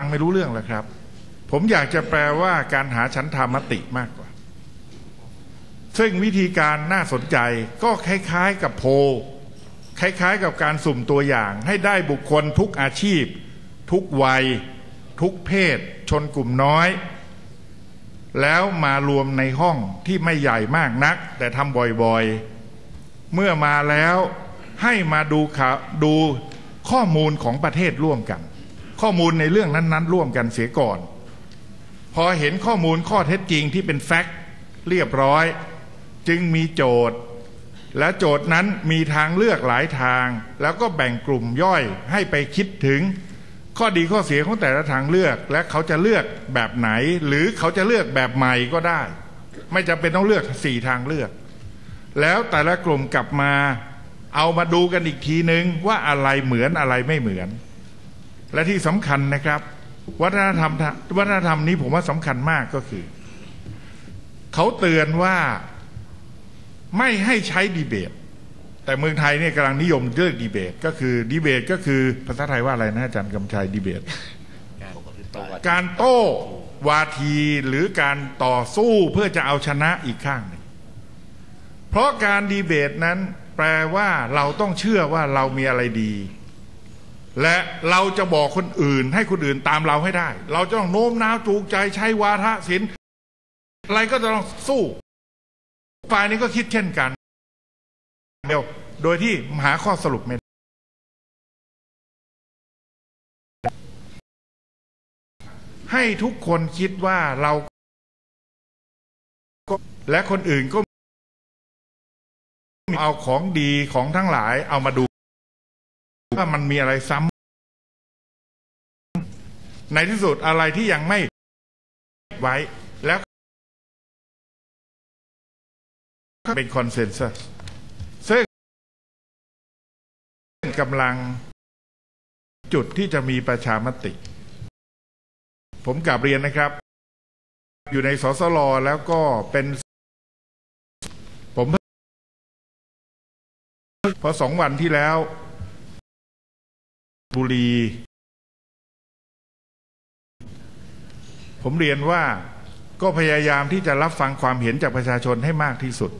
ฟังไม่รู้เรื่องแล้วครับ ผมอยากจะแปลว่าการหาฉันทามติมากกว่า ซึ่งวิธีการน่าสนใจก็คล้ายๆกับโพลคล้ายๆกับการสุ่มตัวอย่าง ให้ได้บุคคลทุกอาชีพ ทุกวัย ทุกเพศ ชนกลุ่มน้อย แล้วมารวมในห้องที่ไม่ใหญ่มากนัก แต่ทำบ่อยๆ เมื่อมาแล้วให้มาดูข่าวดูข้อมูลของประเทศร่วมกัน ข้อมูลในเรื่องนั้นๆ ร่วมกันเสียก่อน พอเห็นข้อมูลข้อเท็จจริงที่เป็นแฟกต์เรียบร้อย จึงมีโจทย์ และโจทย์นั้นมีทางเลือกหลายทาง แล้วก็แบ่งกลุ่มย่อยให้ไปคิดถึง ข้อดีข้อเสียของแต่ละทางเลือก และเขาจะเลือกแบบไหน หรือเขาจะเลือกแบบใหม่ก็ได้ ไม่จำเป็นต้องเลือกสี่ทางเลือก แล้วแต่ละกลุ่มกลับมาเอามาดูกันอีกทีนึงว่าอะไรเหมือนอะไรไม่เหมือน และที่สำคัญนะครับ วัฒนธรรมวัฒนธรรมนี้ผมว่าสำคัญมากก็คือ เขาเตือนว่าไม่ให้ใช้ดีเบต แต่เมืองไทยเนี่ยกำลังนิยมเลือกดีเบต ก็คือดีเบตก็คือภาษาไทยว่าอะไรนะอาจารย์กำชัยดีเบต การโต้วาทีหรือการต่อสู้เพื่อจะเอาชนะอีกข้างหนึ่งเพราะการดีเบตนั้นแปลว่าเราต้องเชื่อว่าเรามีอะไรดี และเราจะบอกคนอื่น ให้คนอื่นตามเราให้ได้ เราจะต้องโน้มน้าวจูงใจใช้วาทศิลป์อะไรก็จะต้องสู้ฝ่ายนี้ก็คิดเช่นกันเดียวโดยที่หาข้อสรุปไม่ได้ให้ทุกคนคิดว่าเรา และคนอื่นก็เอาของดีของทั้งหลายเอามาดู ว่ามันมีอะไรซ้ำในที่สุดอะไรที่ยังไม่ไว้แล้วเป็นคอนเซนแซสซึ่งกำลังจุดที่จะมีประชามติ ผมกลับเรียนนะครับ อยู่ในสสลแล้วก็เป็น ผมพอสองวันที่แล้ว บุรี ผมเรียนว่าก็พยายามที่จะรับฟังความเห็นจากประชาชนให้มากที่สุด